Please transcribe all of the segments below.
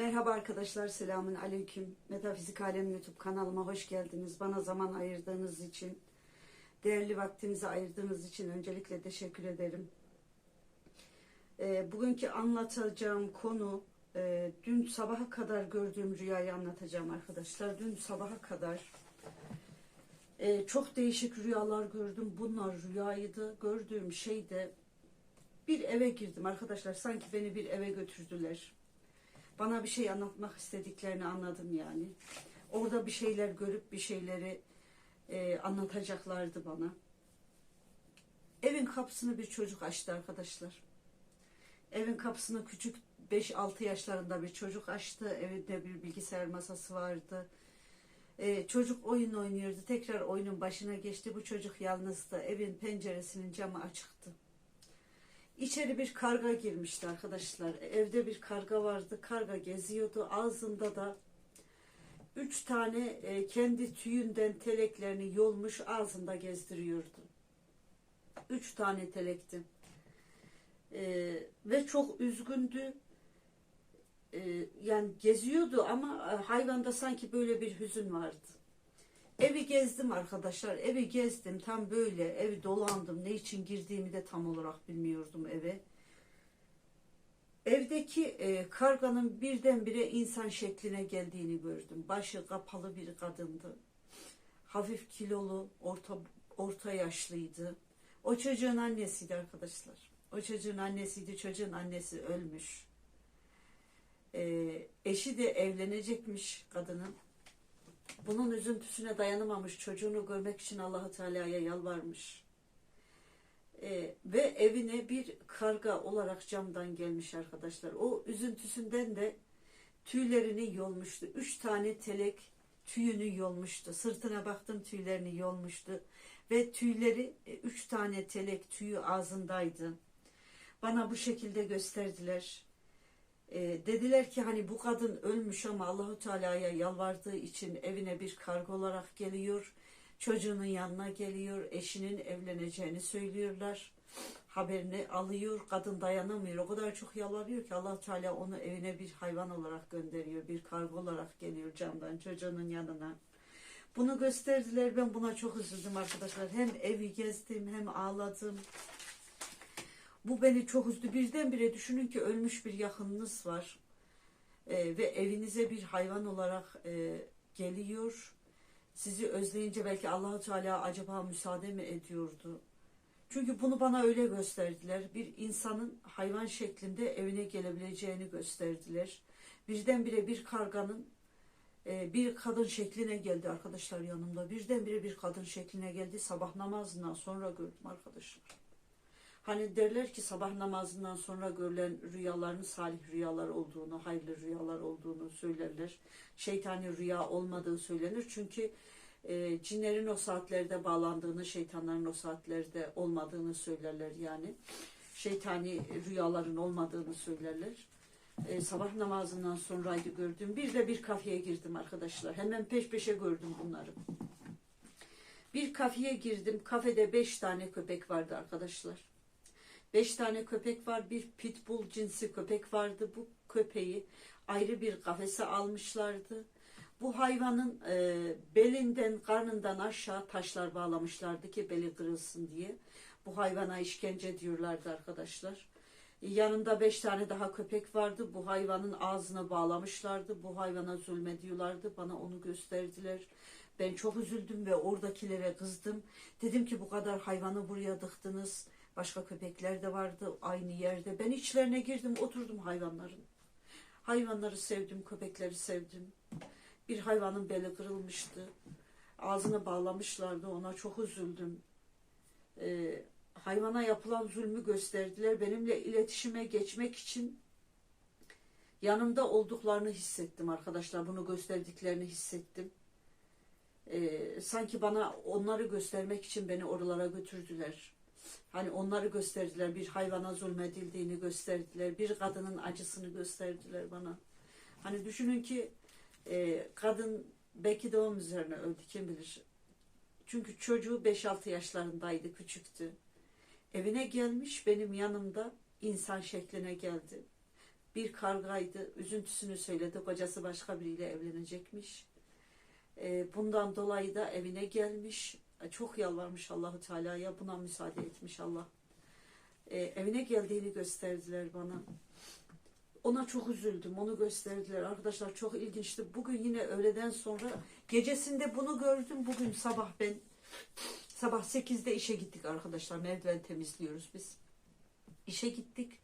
Merhaba arkadaşlar, selamun aleyküm. Metafizik Alem YouTube kanalıma hoş geldiniz. Bana zaman ayırdığınız için, değerli vaktinizi ayırdığınız için öncelikle teşekkür ederim. Ee, bugünkü anlatacağım konu, e, dün sabaha kadar gördüğüm rüyayı anlatacağım arkadaşlar. Dün sabaha kadar e, çok değişik rüyalar gördüm. Bunlar rüyaydı. Gördüğüm şey de bir eve girdim arkadaşlar. Sanki beni bir eve götürdüler. Bana bir şey anlatmak istediklerini anladım yani. Orada bir şeyler görüp bir şeyleri e, anlatacaklardı bana. Evin kapısını bir çocuk açtı arkadaşlar. Evin kapısını küçük 5-6 yaşlarında bir çocuk açtı. Evinde bir bilgisayar masası vardı. E, çocuk oyun oynuyordu. Tekrar oyunun başına geçti. Bu çocuk yalnızdı. Evin penceresinin camı açıktı. İçeri bir karga girmişti arkadaşlar. Evde bir karga vardı. Karga geziyordu. Ağzında da üç tane e, kendi tüyünden teleklerini yolmuş ağzında gezdiriyordu. Üç tane telekti. E, ve çok üzgündü. E, yani geziyordu ama e, hayvanda sanki böyle bir hüzün vardı. Evi gezdim arkadaşlar. Evi gezdim. Tam böyle evi dolandım. Ne için girdiğimi de tam olarak bilmiyordum eve. Evdeki e, karganın birdenbire insan şekline geldiğini gördüm. Başı kapalı bir kadındı. Hafif kilolu, orta orta yaşlıydı. O çocuğun annesiydi arkadaşlar. O çocuğun annesiydi. Çocuğun annesi ölmüş. E, eşi de evlenecekmiş kadının. Bunun üzüntüsüne dayanamamış çocuğunu görmek için Allahu Teala'ya yalvarmış. Ee, ve evine bir karga olarak camdan gelmiş arkadaşlar. O üzüntüsünden de tüylerini yolmuştu. Üç tane telek tüyünü yolmuştu. Sırtına baktım tüylerini yolmuştu. Ve tüyleri e, üç tane telek tüyü ağzındaydı. Bana bu şekilde gösterdiler. E, dediler ki hani bu kadın ölmüş ama Allahu Teala'ya yalvardığı için evine bir kargo olarak geliyor. Çocuğunun yanına geliyor. Eşinin evleneceğini söylüyorlar. Haberini alıyor. Kadın dayanamıyor. O kadar çok yalvarıyor ki allah Teala onu evine bir hayvan olarak gönderiyor. Bir kargo olarak geliyor camdan çocuğunun yanına. Bunu gösterdiler. Ben buna çok üzüldüm arkadaşlar. Hem evi gezdim hem ağladım. Bu beni çok üzdü. Birdenbire düşünün ki ölmüş bir yakınınız var. Ee, ve evinize bir hayvan olarak e, geliyor. Sizi özleyince belki Allahu Teala acaba müsaade mi ediyordu? Çünkü bunu bana öyle gösterdiler. Bir insanın hayvan şeklinde evine gelebileceğini gösterdiler. Birdenbire bir karganın e, bir kadın şekline geldi arkadaşlar yanımda. Birdenbire bir kadın şekline geldi. Sabah namazından sonra gördüm arkadaşlar. Hani derler ki sabah namazından sonra görülen rüyaların salih rüyalar olduğunu, hayırlı rüyalar olduğunu söylerler. Şeytani rüya olmadığı söylenir. Çünkü e, cinlerin o saatlerde bağlandığını, şeytanların o saatlerde olmadığını söylerler yani. Şeytani rüyaların olmadığını söylerler. E, sabah namazından sonraydı gördüm. Bir de bir kafeye girdim arkadaşlar. Hemen peş peşe gördüm bunları. Bir kafeye girdim. Kafede beş tane köpek vardı arkadaşlar. Beş tane köpek var. Bir pitbull cinsi köpek vardı. Bu köpeği ayrı bir kafese almışlardı. Bu hayvanın e, belinden, karnından aşağı taşlar bağlamışlardı ki beli kırılsın diye. Bu hayvana işkence diyorlardı arkadaşlar. Yanında beş tane daha köpek vardı. Bu hayvanın ağzına bağlamışlardı. Bu hayvana zulmediyorlardı. Bana onu gösterdiler. Ben çok üzüldüm ve oradakilere kızdım. Dedim ki bu kadar hayvanı buraya dıktınız. Başka köpekler de vardı aynı yerde. Ben içlerine girdim, oturdum hayvanların. Hayvanları sevdim, köpekleri sevdim. Bir hayvanın beli kırılmıştı. Ağzına bağlamışlardı, ona çok üzüldüm. Ee, hayvana yapılan zulmü gösterdiler. Benimle iletişime geçmek için yanımda olduklarını hissettim arkadaşlar. Bunu gösterdiklerini hissettim. Ee, sanki bana onları göstermek için beni oralara götürdüler. Hani onları gösterdiler. Bir hayvana zulmedildiğini gösterdiler. Bir kadının acısını gösterdiler bana. Hani düşünün ki e, kadın belki de onun üzerine öldü kim bilir. Çünkü çocuğu 5-6 yaşlarındaydı, küçüktü. Evine gelmiş benim yanımda insan şekline geldi. Bir kargaydı. Üzüntüsünü söyledi. Kocası başka biriyle evlenecekmiş. Ee, bundan dolayı da evine gelmiş. E, Çok yalvarmış Allahu Teala'ya. Buna müsaade etmiş Allah. Ee, evine geldiğini gösterdiler bana. Ona çok üzüldüm. Onu gösterdiler. Arkadaşlar çok ilginçti. Bugün yine öğleden sonra gecesinde bunu gördüm. Bugün sabah ben sabah 8'de işe gittik arkadaşlar. Merdiven temizliyoruz biz. İşe gittik.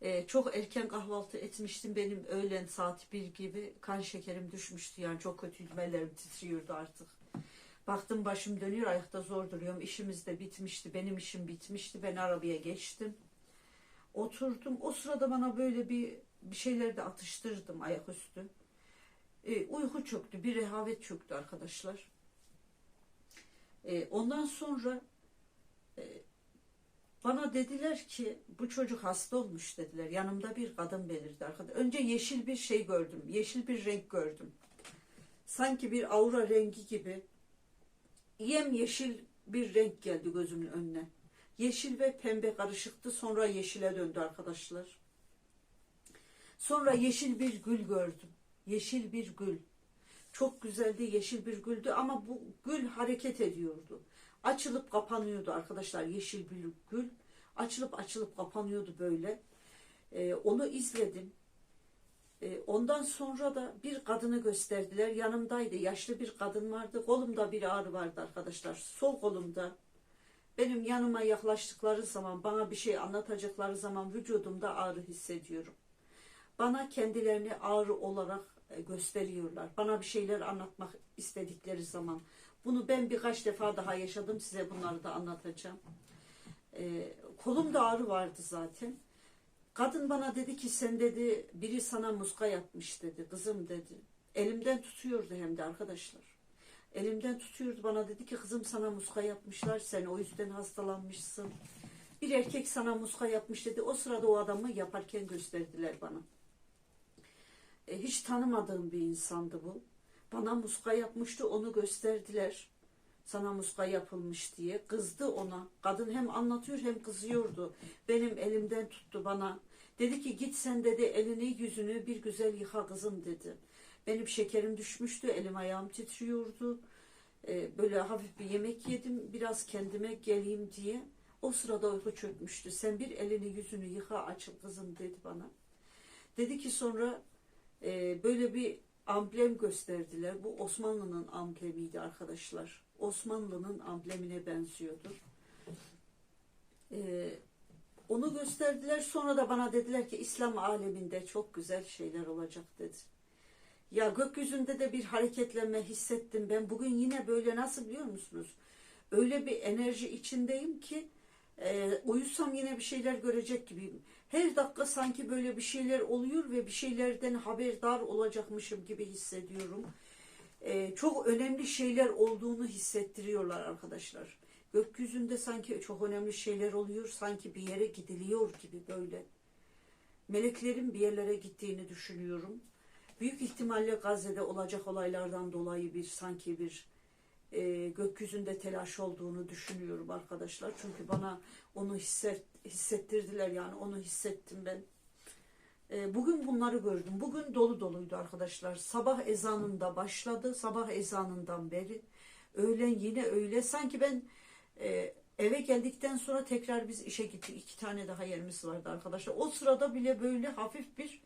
Ee, çok erken kahvaltı etmiştim. Benim öğlen saat 1 gibi kan şekerim düşmüştü. Yani çok kötüydü. Ellerim titriyordu artık. Baktım başım dönüyor. Ayakta zor duruyorum. İşimiz de bitmişti. Benim işim bitmişti. Ben arabaya geçtim. Oturdum. O sırada bana böyle bir bir şeyler de atıştırdım ayaküstü. Ee, uyku çöktü. Bir rehavet çöktü arkadaşlar. Ee, ondan sonra e, bana dediler ki bu çocuk hasta olmuş dediler. Yanımda bir kadın belirdi arkadaşlar. Önce yeşil bir şey gördüm. Yeşil bir renk gördüm. Sanki bir aura rengi gibi yem yeşil bir renk geldi gözümün önüne. Yeşil ve pembe karışıktı. Sonra yeşile döndü arkadaşlar. Sonra yeşil bir gül gördüm. Yeşil bir gül. Çok güzeldi yeşil bir güldü ama bu gül hareket ediyordu. Açılıp kapanıyordu arkadaşlar yeşil bir gül. Açılıp açılıp kapanıyordu böyle. Ee, onu izledim. Ee, ondan sonra da bir kadını gösterdiler. Yanımdaydı. Yaşlı bir kadın vardı. Kolumda bir ağrı vardı arkadaşlar. Sol kolumda. Benim yanıma yaklaştıkları zaman, bana bir şey anlatacakları zaman vücudumda ağrı hissediyorum. Bana kendilerini ağrı olarak e, gösteriyorlar. Bana bir şeyler anlatmak istedikleri zaman. Bunu ben birkaç defa daha yaşadım. Size bunları da anlatacağım. Ee, kolumda ağrı vardı zaten. Kadın bana dedi ki sen dedi biri sana muska yapmış dedi. Kızım dedi. Elimden tutuyordu hem de arkadaşlar. Elimden tutuyordu bana dedi ki kızım sana muska yapmışlar. Sen o yüzden hastalanmışsın. Bir erkek sana muska yapmış dedi. O sırada o adamı yaparken gösterdiler bana. E, hiç tanımadığım bir insandı bu. Bana muska yapmıştı onu gösterdiler. Sana muska yapılmış diye. Kızdı ona. Kadın hem anlatıyor hem kızıyordu. Benim elimden tuttu bana. Dedi ki git sen dedi elini yüzünü bir güzel yıka kızım dedi. Benim şekerim düşmüştü. Elim ayağım titriyordu. E, böyle hafif bir yemek yedim. Biraz kendime geleyim diye. O sırada uyku çökmüştü. Sen bir elini yüzünü yıka açıl kızım dedi bana. Dedi ki sonra e, böyle bir amblem gösterdiler. Bu Osmanlı'nın amblemiydi arkadaşlar. Osmanlı'nın amblemine benziyordu. E, onu gösterdiler. Sonra da bana dediler ki İslam aleminde çok güzel şeyler olacak dedi. Ya gökyüzünde de bir hareketlenme hissettim ben. Bugün yine böyle nasıl biliyor musunuz? Öyle bir enerji içindeyim ki e, uyusam yine bir şeyler görecek gibiyim. Her dakika sanki böyle bir şeyler oluyor ve bir şeylerden haberdar olacakmışım gibi hissediyorum. Çok önemli şeyler olduğunu hissettiriyorlar arkadaşlar. Gökyüzünde sanki çok önemli şeyler oluyor, sanki bir yere gidiliyor gibi böyle. Meleklerin bir yerlere gittiğini düşünüyorum. Büyük ihtimalle Gazze'de olacak olaylardan dolayı bir sanki bir e, gökyüzünde telaş olduğunu düşünüyorum arkadaşlar. Çünkü bana onu hisset, hissettirdiler yani onu hissettim ben. E, bugün bunları gördüm. Bugün dolu doluydu arkadaşlar. Sabah ezanında başladı. Sabah ezanından beri. Öğlen yine öyle. Sanki ben e, eve geldikten sonra tekrar biz işe gittik. İki tane daha yerimiz vardı arkadaşlar. O sırada bile böyle hafif bir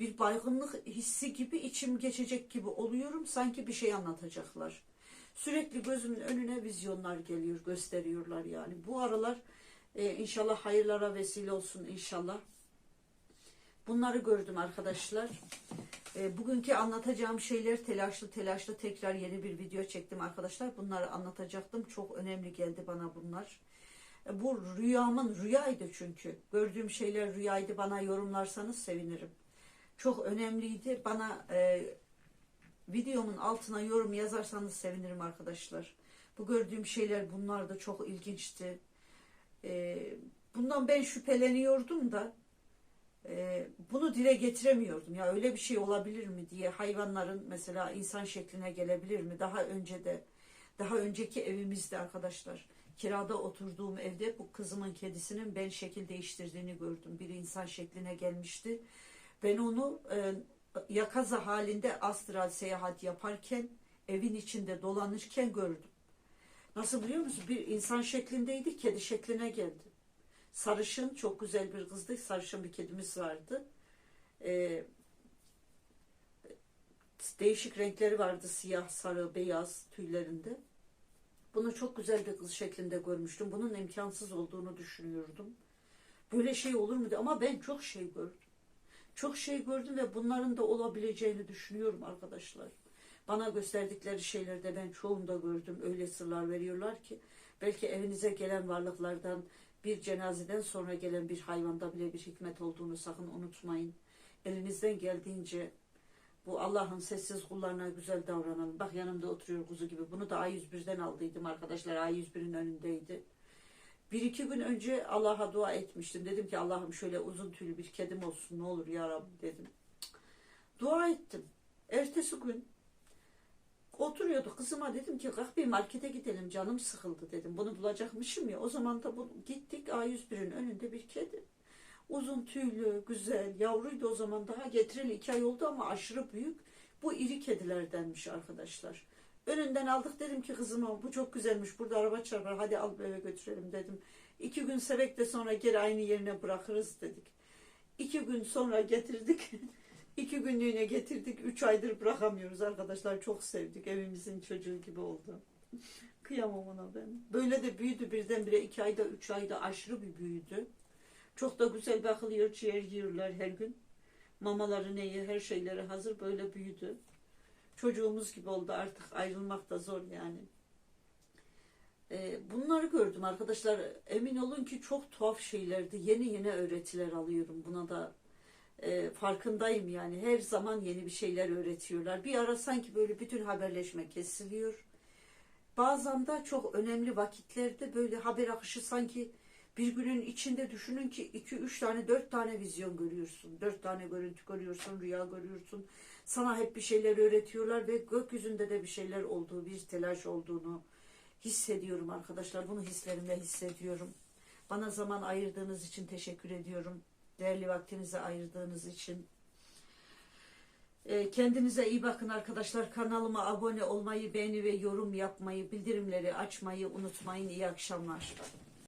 bir baygınlık hissi gibi içim geçecek gibi oluyorum. Sanki bir şey anlatacaklar. Sürekli gözümün önüne vizyonlar geliyor, gösteriyorlar yani. Bu aralar e, inşallah hayırlara vesile olsun inşallah. Bunları gördüm arkadaşlar. E, bugünkü anlatacağım şeyler telaşlı telaşlı tekrar yeni bir video çektim arkadaşlar. Bunları anlatacaktım. Çok önemli geldi bana bunlar. E, bu rüyamın rüyaydı çünkü. Gördüğüm şeyler rüyaydı. Bana yorumlarsanız sevinirim. Çok önemliydi. Bana e, videomun altına yorum yazarsanız sevinirim arkadaşlar. Bu gördüğüm şeyler bunlar da çok ilginçti. Ee, bundan ben şüpheleniyordum da e, bunu dile getiremiyordum. Ya öyle bir şey olabilir mi diye hayvanların mesela insan şekline gelebilir mi? Daha önce de daha önceki evimizde arkadaşlar kirada oturduğum evde bu kızımın kedisinin ben şekil değiştirdiğini gördüm. Bir insan şekline gelmişti Ben onu e, yakaza halinde astral seyahat yaparken evin içinde dolanırken gördüm. Nasıl biliyor musun? Bir insan şeklindeydi, kedi şekline geldi. Sarışın, çok güzel bir kızdı. Sarışın bir kedimiz vardı. Ee, değişik renkleri vardı. Siyah, sarı, beyaz tüylerinde. Bunu çok güzel bir kız şeklinde görmüştüm. Bunun imkansız olduğunu düşünüyordum. Böyle şey olur mu diye. Ama ben çok şey gördüm. Çok şey gördüm ve bunların da olabileceğini düşünüyorum arkadaşlar. Bana gösterdikleri şeylerde ben çoğunda gördüm. Öyle sırlar veriyorlar ki belki evinize gelen varlıklardan bir cenazeden sonra gelen bir hayvanda bile bir hikmet olduğunu sakın unutmayın. Elinizden geldiğince bu Allah'ın sessiz kullarına güzel davranalım. Bak yanımda oturuyor kuzu gibi. Bunu da A101'den aldıydım arkadaşlar. A101'in önündeydi. Bir iki gün önce Allah'a dua etmiştim. Dedim ki Allah'ım şöyle uzun tüylü bir kedim olsun ne olur ya Rabbi dedim. Dua ettim. Ertesi gün oturuyordu kızıma dedim ki kalk bir markete gidelim canım sıkıldı dedim. Bunu bulacakmışım ya. O zaman da bu, gittik A101'in önünde bir kedi. Uzun tüylü, güzel, yavruydu o zaman daha getireli iki ay oldu ama aşırı büyük. Bu iri kedilerdenmiş arkadaşlar. Önünden aldık dedim ki kızıma bu çok güzelmiş burada araba çarpar hadi al eve götürelim dedim. İki gün sevek de sonra geri aynı yerine bırakırız dedik. İki gün sonra getirdik. İki günlüğüne getirdik. Üç aydır bırakamıyoruz arkadaşlar. Çok sevdik. Evimizin çocuğu gibi oldu. Kıyamam ona ben. Böyle de büyüdü birdenbire. iki ayda, üç ayda aşırı bir büyüdü. Çok da güzel bakılıyor. Ciğer yiyorlar her gün. Mamaları neyi, her şeyleri hazır. Böyle büyüdü. Çocuğumuz gibi oldu artık. Ayrılmak da zor yani. Ee, bunları gördüm arkadaşlar. Emin olun ki çok tuhaf şeylerdi. Yeni yeni öğretiler alıyorum. Buna da e, farkındayım yani. Her zaman yeni bir şeyler öğretiyorlar. Bir ara sanki böyle bütün haberleşme kesiliyor. Bazen de çok önemli vakitlerde böyle haber akışı sanki bir günün içinde düşünün ki 2 3 tane 4 tane vizyon görüyorsun. 4 tane görüntü görüyorsun, rüya görüyorsun. Sana hep bir şeyler öğretiyorlar ve gökyüzünde de bir şeyler olduğu, bir telaş olduğunu hissediyorum arkadaşlar. Bunu hislerimle hissediyorum. Bana zaman ayırdığınız için teşekkür ediyorum. Değerli vaktinizi ayırdığınız için. Ee, Kendinize iyi bakın arkadaşlar. Kanalıma abone olmayı, beğeni ve yorum yapmayı, bildirimleri açmayı unutmayın. İyi akşamlar.